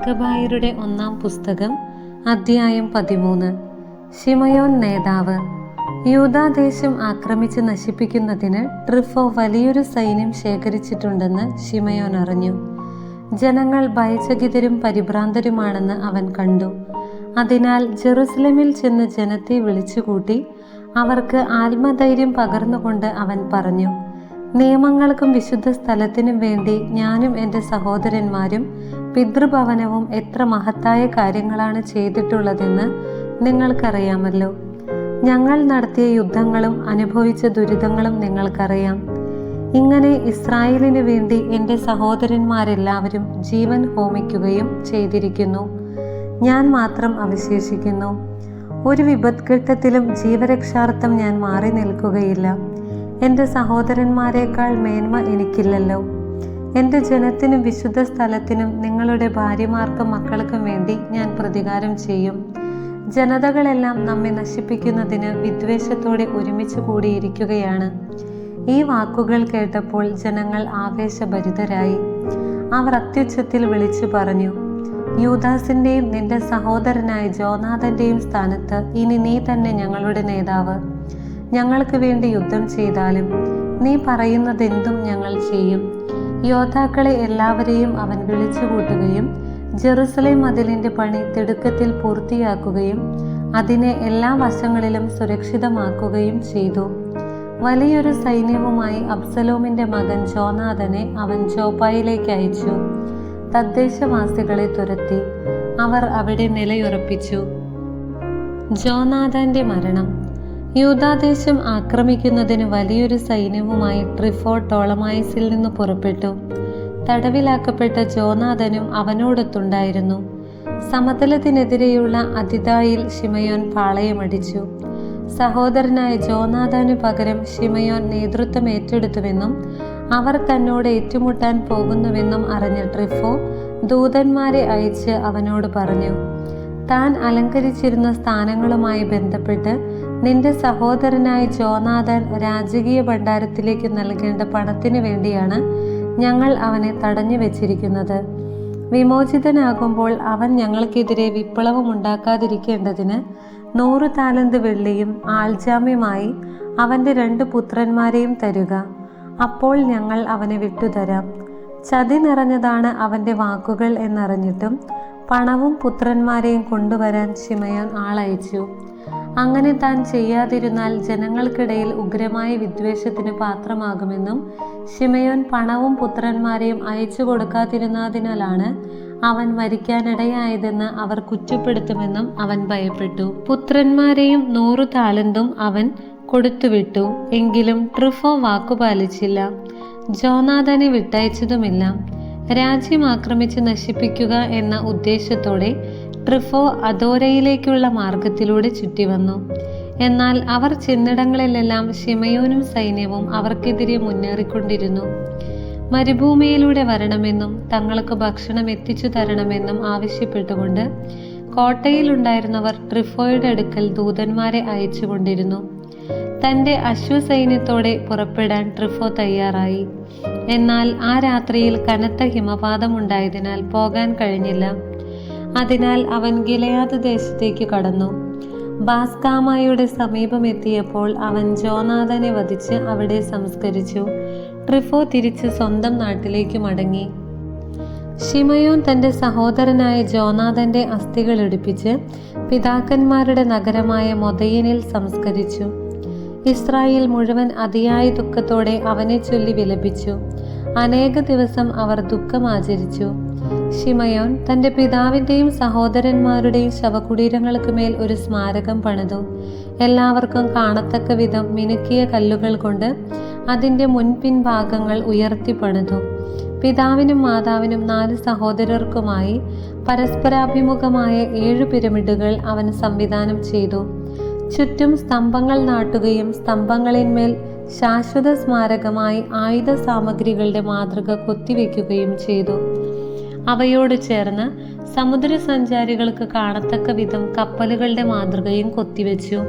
മക്കബായരുടെ ഒന്നാം പുസ്തകം അധ്യായം പതിമൂന്ന്. ഷിമയോൻ നേതാവ്. യൂതാദേശം ആക്രമിച്ച് നശിപ്പിക്കുന്നതിന് ട്രിഫോ വലിയൊരു സൈന്യം ശേഖരിച്ചിട്ടുണ്ടെന്ന് ഷിമയോൻ അറിഞ്ഞു. ജനങ്ങൾ ഭയചകിതരും പരിഭ്രാന്തരുമാണെന്ന് അവൻ കണ്ടു. അതിനാൽ ജെറുസലമിൽ ചെന്ന് ജനത്തെ വിളിച്ചുകൂട്ടി അവർക്ക് ആത്മധൈര്യം പകർന്നുകൊണ്ട് അവൻ പറഞ്ഞു നിയമങ്ങൾക്കും വിശുദ്ധ സ്ഥലത്തിനും വേണ്ടി ഞാനും എന്റെ സഹോദരന്മാരും പിതൃഭവനവും എത്ര മഹത്തായ കാര്യങ്ങളാണ് ചെയ്തിട്ടുള്ളതെന്ന് നിങ്ങൾക്കറിയാമല്ലോ. ഞങ്ങൾ നടത്തിയ യുദ്ധങ്ങളും അനുഭവിച്ച ദുരിതങ്ങളും നിങ്ങൾക്കറിയാം. ഇങ്ങനെ ഇസ്രായേലിന് വേണ്ടി എന്റെ സഹോദരന്മാരെല്ലാവരും ജീവൻ ഹോമിക്കുകയും ചെയ്തിരിക്കുന്നു. ഞാൻ മാത്രം അവശേഷിക്കുന്നു. ഒരു വിപത്ഘട്ടത്തിലും ജീവരക്ഷാർത്ഥം ഞാൻ മാറി നിൽക്കുകയില്ല. എന്റെ സഹോദരന്മാരെക്കാൾ മേന്മ എനിക്കില്ലല്ലോ. എന്റെ ജനത്തിനും വിശുദ്ധ സ്ഥലത്തിനും നിങ്ങളുടെ ഭാര്യമാർക്കും മക്കൾക്കും വേണ്ടി ഞാൻ പ്രതികാരം ചെയ്യും. ജനതകളെല്ലാം നമ്മെ നശിപ്പിക്കുന്നതിന് വിദ്വേഷത്തോടെ ഒരുമിച്ച് കൂടിയിരിക്കുകയാണ്. ഈ വാക്കുകൾ കേട്ടപ്പോൾ ജനങ്ങൾ ആവേശഭരിതരായി. അവർ അത്യുച്ചത്തിൽ വിളിച്ചു പറഞ്ഞു യൂദാസിന്റെയും നിന്റെ സഹോദരനായ ജോനാഥന്റെയും സ്ഥാനത്ത് ഇനി നീ തന്നെ ഞങ്ങളുടെ നേതാവ്. ഞങ്ങൾക്ക് വേണ്ടി യുദ്ധം ചെയ്താലും നീ പറയുന്നതെന്തും ഞങ്ങൾ ചെയ്യും. യോദ്ധാക്കളെ എല്ലാവരെയും അവൻ വിളിച്ചു കൂട്ടുകയും ജെറുസലേം മതിലിന്റെ പണി തിടുക്കത്തിൽ പൂർത്തിയാക്കുകയും അതിനെ എല്ലാ വശങ്ങളിലും സുരക്ഷിതമാക്കുകയും ചെയ്തു. വലിയൊരു സൈന്യവുമായി അബ്സലോമിന്റെ മകൻ ജോനാഥനെ അവൻ ജോപ്പായിലേക്ക് അയച്ചു. തദ്ദേശവാസികളെ തുരത്തി. അവർ അവിടെ നിലയുറപ്പിച്ചു. ജോനാഥന്റെ മരണം. യൂദാദേശം ആക്രമിക്കുന്നതിന് വലിയൊരു സൈന്യവുമായി ട്രിഫോ ടോളമായിസിൽ നിന്ന് പുറപ്പെട്ടു. തടവിലാക്കപ്പെട്ട ജോനാഥനും അവനോടൊത്തുണ്ടായിരുന്നു. സമതലത്തിനെതിരെയുള്ള അതിതായിൽ ഷിമയോൻ പാളയമടിച്ചു. സഹോദരനായ ജോനാഥാനു പകരം ഷിമയോൻ നേതൃത്വം ഏറ്റെടുത്തുവെന്നും അവർ തന്നോട് ഏറ്റുമുട്ടാൻ പോകുന്നുവെന്നും അറിഞ്ഞ ട്രിഫോ ദൂതന്മാരെ അയച്ച് അവനോട് പറഞ്ഞു. താൻ അലങ്കരിച്ചിരുന്ന സ്ഥാനങ്ങളുമായി ബന്ധപ്പെട്ട് നിന്റെ സഹോദരനായ ജോനാഥൻ രാജകീയ ഭണ്ഡാരത്തിലേക്ക് നൽകേണ്ട പണത്തിനു വേണ്ടിയാണ് ഞങ്ങൾ അവനെ തടഞ്ഞു വെച്ചിരിക്കുന്നത്. വിമോചിതനാകുമ്പോൾ അവൻ ഞങ്ങൾക്കെതിരെ വിപ്ലവം ഉണ്ടാക്കാതിരിക്കേണ്ടതിന് നൂറ് താലന്ത് വെള്ളിയും ആൾജാമ്യമായി അവന്റെ രണ്ട് പുത്രന്മാരെയും തരുക. അപ്പോൾ ഞങ്ങൾ അവനെ വിട്ടുതരാം. ചതി നിറഞ്ഞതാണ് അവന്റെ വാക്കുകൾ എന്നറിഞ്ഞിട്ടും പണവും പുത്രന്മാരെയും കൊണ്ടുവരാൻ ശിമയോൻ ആളയച്ചു. അങ്ങനെ താൻ ചെയ്യാതിരുന്നാൽ ജനങ്ങൾക്കിടയിൽ ഉഗ്രമായ വിദ്വേഷത്തിന് പാത്രമാകുമെന്നും ശിമയോൻ പണവും പുത്രന്മാരെയും അയച്ചു കൊടുക്കാതിരുന്നതിനാലാണ് അവൻ മരിക്കാനിടയായതെന്ന് അവർ കുറ്റപ്പെടുത്തുമെന്നും അവൻ ഭയപ്പെട്ടു. പുത്രന്മാരെയും നൂറു താലന്തും അവൻ കൊടുത്തുവിട്ടു. എങ്കിലും ട്രിഫോ വാക്കുപാലിച്ചില്ല ജോനാഥനെ വിട്ടയച്ചതുമില്ല. രാജ്യം ആക്രമിച്ച് നശിപ്പിക്കുക എന്ന ഉദ്ദേശത്തോടെ ട്രിഫോ അതോരയിലേക്കുള്ള മാർഗത്തിലൂടെ ചുറ്റിവന്നു. എന്നാൽ അവർ ചെന്നിടങ്ങളിലെല്ലാം ഷിമയോനും സൈന്യവും അവർക്കെതിരെ മുന്നേറിക്കൊണ്ടിരുന്നു. മരുഭൂമിയിലൂടെ വരണമെന്നും തങ്ങൾക്ക് ഭക്ഷണം എത്തിച്ചു തരണമെന്നും ആവശ്യപ്പെട്ടുകൊണ്ട് കോട്ടയിലുണ്ടായിരുന്നവർ ട്രിഫോയുടെ അടുക്കൽ ദൂതന്മാരെ അയച്ചുകൊണ്ടിരുന്നു. തന്റെ അശ്വസൈന്യത്തോടെ പുറപ്പെടാൻ ട്രിഫോ തയ്യാറായി. എന്നാൽ ആ രാത്രിയിൽ കനത്ത ഹിമപാതമുണ്ടായതിനാൽ പോകാൻ കഴിഞ്ഞില്ല. അതിനാൽ അവൻ ഗിലയാത് ദേശത്തേക്ക് കടന്നു. ബാസ്കാമായുടെ സമീപമെത്തിയപ്പോൾ അവൻ ജോനാഥനെ വധിച്ച് അവിടെ സംസ്കരിച്ചു. ട്രിഫോ തിരിച്ച് സ്വന്തം നാട്ടിലേക്ക് മടങ്ങി. ഷിമയോൻ തന്റെ സഹോദരനായ ജോനാഥന്റെ അസ്ഥികൾ എടുപ്പിച്ച് പിതാക്കന്മാരുടെ നഗരമായ മൊതയനിൽ സംസ്കരിച്ചു. ഇസ്രായേൽ മുഴുവൻ അതിയായ ദുഃഖത്തോടെ അവനെ ചൊല്ലി വിലപിച്ചു. അനേക ദിവസം അവർ ദുഃഖം ആചരിച്ചു. ഷിമയോൻ തന്റെ പിതാവിന്റെയും സഹോദരന്മാരുടെയും ശവകുടീരങ്ങൾക്ക് മേൽ ഒരു സ്മാരകം പണിതു. എല്ലാവർക്കും കാണത്തക്ക വിധം മിനുക്കിയ കല്ലുകൾ കൊണ്ട് അതിന്റെ മുൻപിൻ ഭാഗങ്ങൾ ഉയർത്തി പണിതു. പിതാവിനും മാതാവിനും നാല് സഹോദരർക്കുമായി പരസ്പരാഭിമുഖമായ ഏഴു പിരമിഡുകൾ അവൻ സംവിധാനം ചെയ്തു. ചുറ്റും സ്തംഭങ്ങൾ നാട്ടുകയും സ്തംഭങ്ങളിന്മേൽ ശാശ്വത സ്മാരകമായി ആയുധ സാമഗ്രികളുടെ മാതൃക കൊത്തിവെക്കുകയും ചെയ്തു. അവയോട് ചേർന്ന് സമുദ്രസഞ്ചാരികൾക്ക് കാണത്തക്ക വിധം കപ്പലുകളുടെ മാതൃകയും കൊത്തിവെച്ചു.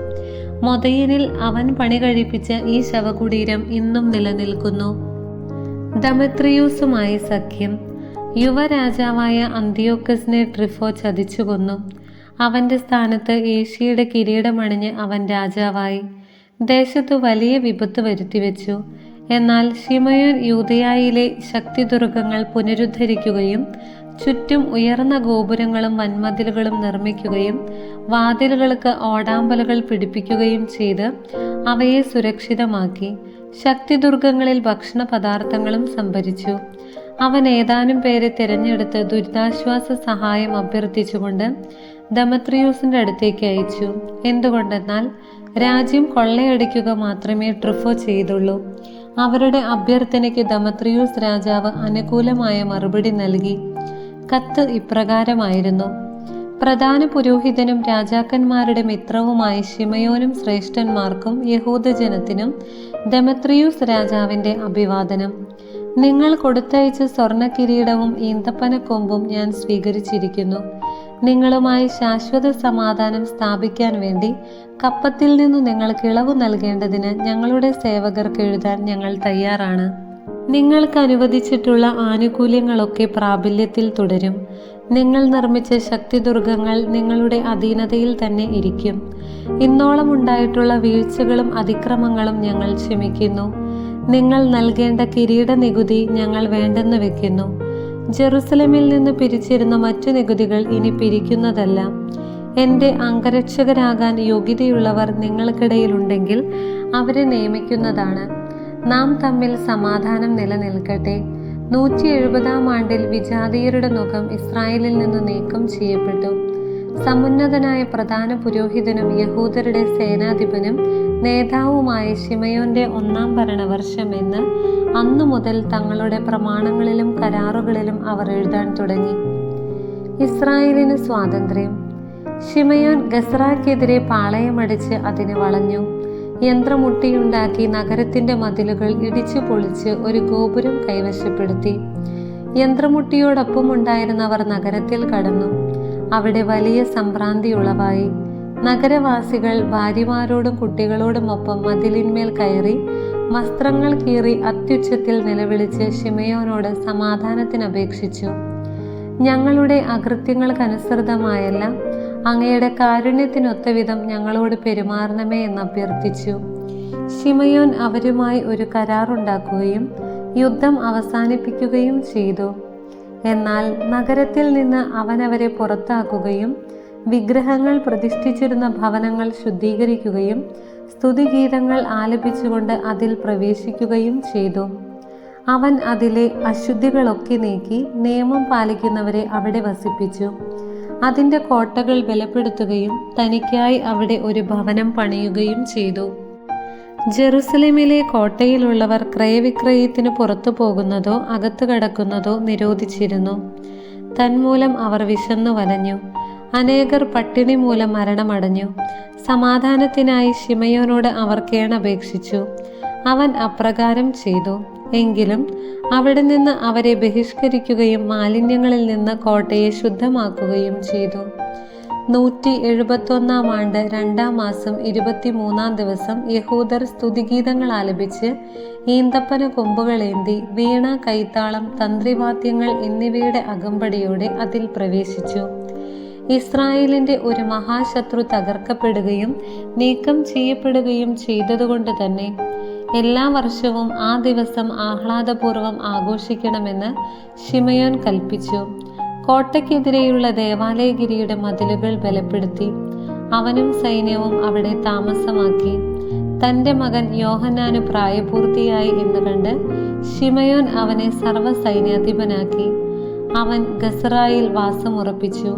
മൊതയിനിൽ അവൻ പണി കഴിപ്പിച്ച ഈ ശവകുടീരം ഇന്നും നിലനിൽക്കുന്നു. ദമത്രിയൂസുമായി സഖ്യം. യുവരാജാവായ അന്തിയോക്കസിനെ ട്രിഫോ ചതിച്ചു അവന്റെ സ്ഥാനത്ത് ഏഷ്യയുടെ കിരീടമണിഞ്ഞ് അവൻ രാജാവായി. ദേശത്തു വലിയ വിപത്ത് വരുത്തിവെച്ചു. എന്നാൽ ഷിമയോൻ യൂതയായിലെ ശക്തിദുർഗങ്ങൾ പുനരുദ്ധരിക്കുകയും ചുറ്റും ഉയർന്ന ഗോപുരങ്ങളും വൻമതിലുകളും നിർമ്മിക്കുകയും വാതിലുകൾക്ക് ഓടാമ്പലുകൾ പിടിപ്പിക്കുകയും ചെയ്ത് അവയെ സുരക്ഷിതമാക്കി. ശക്തിദുർഗങ്ങളിൽ ഭക്ഷണ പദാർത്ഥങ്ങളും സംഭരിച്ചു. അവൻ ഏതാനും പേരെ തിരഞ്ഞെടുത്ത് ദുരിതാശ്വാസ സഹായം അഭ്യർത്ഥിച്ചുകൊണ്ട് ദമത്രിയൂസിന്റെ അടുത്തേക്ക് അയച്ചു. എന്തുകൊണ്ടെന്നാൽ രാജ്യം കൊള്ളയടിക്കുക മാത്രമേ ട്രിഫോ ചെയ്തുള്ളൂ. അവരുടെ അഭ്യർത്ഥനയ്ക്ക് ദമത്രിയൂസ് രാജാവ് അനുകൂലമായ മറുപടി നൽകി. കത്ത് ഇപ്രകാരമായിരുന്നു. പ്രധാന പുരോഹിതനും രാജാക്കന്മാരുടെ മിത്രവുമായ ശിമയോനും ശ്രേഷ്ഠന്മാർക്കും യഹൂദജനത്തിനും ദമത്രിയൂസ് രാജാവിന്റെ അഭിവാദനം. നിങ്ങൾ കൊടുത്തയച്ച സ്വർണ കിരീടവും ഈന്തപ്പനക്കൊമ്പും ഞാൻ സ്വീകരിച്ചിരിക്കുന്നു. നിങ്ങളുമായി ശാശ്വത സമാധാനം സ്ഥാപിക്കാൻ വേണ്ടി കപ്പത്തിൽ നിന്നു നിങ്ങൾക്ക് ഇളവ് നൽകേണ്ടതിന് ഞങ്ങളുടെ സേവകർക്ക് എഴുതാൻ ഞങ്ങൾ തയ്യാറാണ്. നിങ്ങൾക്ക് അനുവദിച്ചിട്ടുള്ള ആനുകൂല്യങ്ങളൊക്കെ പ്രാബല്യത്തിൽ തുടരും. നിങ്ങൾ നിർമ്മിച്ച ശക്തിദുർഗങ്ങൾ നിങ്ങളുടെ അധീനതയിൽ തന്നെ ഇരിക്കും. ഇന്നോളം ഉണ്ടായിട്ടുള്ള വീഴ്ചകളും അതിക്രമങ്ങളും ഞങ്ങൾ ക്ഷമിക്കുന്നു. നിങ്ങൾ നൽകേണ്ട കിരീട നികുതി ഞങ്ങൾ വേണ്ടെന്ന് വെക്കുന്നു. ജെറുസലമിൽ നിന്ന് പിരിച്ചിരുന്ന മറ്റു നികുതികൾ ഇനി പിരിക്കുന്നതല്ല. എന്റെ അംഗരക്ഷകരാകാൻ യോഗ്യതയുള്ളവർ നിങ്ങൾക്കിടയിലുണ്ടെങ്കിൽ അവരെ നിയമിക്കുന്നതാണ്. നാം തമ്മിൽ സമാധാനം നിലനിൽക്കട്ടെ. നൂറ്റി എഴുപതാം ആണ്ടിൽ വിജാതീയരുടെ മുഖം ഇസ്രായേലിൽ നിന്ന് നീക്കം ചെയ്യപ്പെട്ടു. സമുന്നതനായ പ്രധാന പുരോഹിതനും യഹൂദരുടെ സേനാധിപനും നേതാവുമായ ശിമയോന്റെ ഒന്നാം ഭരണവർഷം എന്ന് അന്നു മുതൽ തങ്ങളുടെ പ്രമാണങ്ങളിലും കരാറുകളിലും അവർ എഴുതാൻ തുടങ്ങി. ഇസ്രായേലിന് സ്വാതന്ത്ര്യം. ഷിമയോൻ ഗസ്രാക്കെതിരെ പാളയമടിച്ച് അതിന് വളഞ്ഞു. യന്ത്രമുട്ടിയുണ്ടാക്കി നഗരത്തിന്റെ മതിലുകൾ ഇടിച്ചു പൊളിച്ച് ഒരു ഗോപുരം കൈവശപ്പെടുത്തി. യന്ത്രമുട്ടിയോടൊപ്പം ഉണ്ടായിരുന്നവർ നഗരത്തിൽ കടന്നു. അവിടെ വലിയ സംഭ്രാന്തി ഉളവായി. നഗരവാസികൾ ഭാര്യമാരോടും കുട്ടികളോടുമൊപ്പം മതിലിന്മേൽ കയറി വസ്ത്രങ്ങൾ കീറി അത്യുച്ചത്തിൽ നിലവിളിച്ച് ഷിമയോനോട് സമാധാനത്തിനപേക്ഷിച്ചു. ഞങ്ങളുടെ അകൃത്യങ്ങൾക്കനുസൃതമായല്ല അങ്ങയുടെ കാരുണ്യത്തിനൊത്ത വിധം ഞങ്ങളോട് പെരുമാറണമേ എന്ന് അഭ്യർത്ഥിച്ചു. ഷിമയോൻ അവരുമായി ഒരു കരാറുണ്ടാക്കുകയും യുദ്ധം അവസാനിപ്പിക്കുകയും ചെയ്തു. എന്നാൽ നഗരത്തിൽ നിന്ന് അവനവരെ പുറത്താക്കുകയും വിഗ്രഹങ്ങൾ പ്രതിഷ്ഠിച്ചിരുന്ന ഭവനങ്ങൾ ശുദ്ധീകരിക്കുകയും സ്തുതിഗീതങ്ങൾ ആലപിച്ചുകൊണ്ട് അതിൽ പ്രവേശിക്കുകയും ചെയ്തു. അവൻ അതിലെ അശുദ്ധികളൊക്കെ നീക്കി നിയമം പാലിക്കുന്നവരെ അവിടെ വസിപ്പിച്ചു. അതിന്റെ കോട്ടകൾ ബലപ്പെടുത്തുകയും തനിക്കായി അവിടെ ഒരു ഭവനം പണിയുകയും ചെയ്തു. ജെറുസലേമിലെ കോട്ടയിലുള്ളവർ ക്രയവിക്രയത്തിന് പുറത്തു പോകുന്നതോ അകത്തു കടക്കുന്നതോ നിരോധിച്ചിരുന്നു. തന്മൂലം അവർ വിശന്നു വലഞ്ഞു. അനേകർ പട്ടിണി മൂലം മരണമടഞ്ഞു. സമാധാനത്തിനായി ഷിമയോനോട് അവർ കേണപേക്ഷിച്ചു. അവൻ അപ്രകാരം ചെയ്തു. എങ്കിലും അവിടെ നിന്ന് അവരെ ബഹിഷ്കരിക്കുകയും മാലിന്യങ്ങളിൽ നിന്ന് കോട്ടയെ ശുദ്ധമാക്കുകയും ചെയ്തു. നൂറ്റി എഴുപത്തൊന്നാം ആണ്ട് രണ്ടാം മാസം ഇരുപത്തിമൂന്നാം ദിവസം യഹൂദർ സ്തുതിഗീതങ്ങൾ ആലപിച്ച് ഈന്തപ്പന കൊമ്പുകളേന്തി വീണ കൈത്താളം തന്ത്രിവാദ്യങ്ങൾ എന്നിവയുടെ അകമ്പടിയോടെ അതിൽ പ്രവേശിച്ചു. ഇസ്രായേലിന്റെ ഒരു മഹാശത്രു തകർക്കപ്പെടുകയും നീക്കം ചെയ്യപ്പെടുകയും ചെയ്തതുകൊണ്ട് തന്നെ എല്ലാ വർഷവും ആ ദിവസം ആഹ്ലാദപൂർവം ആഘോഷിക്കണമെന്ന് ഷിമയോൻ കൽപ്പിച്ചു. കോട്ടയ്ക്കെതിരെയുള്ള ദേവാലയഗിരിയുടെ മതിലുകൾ ബലപ്പെടുത്തി അവനും സൈന്യവും അവിടെ താമസമാക്കി. തന്റെ മകൻ യോഹനാന് പ്രായപൂർത്തിയായി എന്ന് കണ്ട് ഷിമയോൻ അവനെ സർവസൈന്യാധിപനാക്കി. അവൻ ഗസറായിൽ വാസമുറപ്പിച്ചു.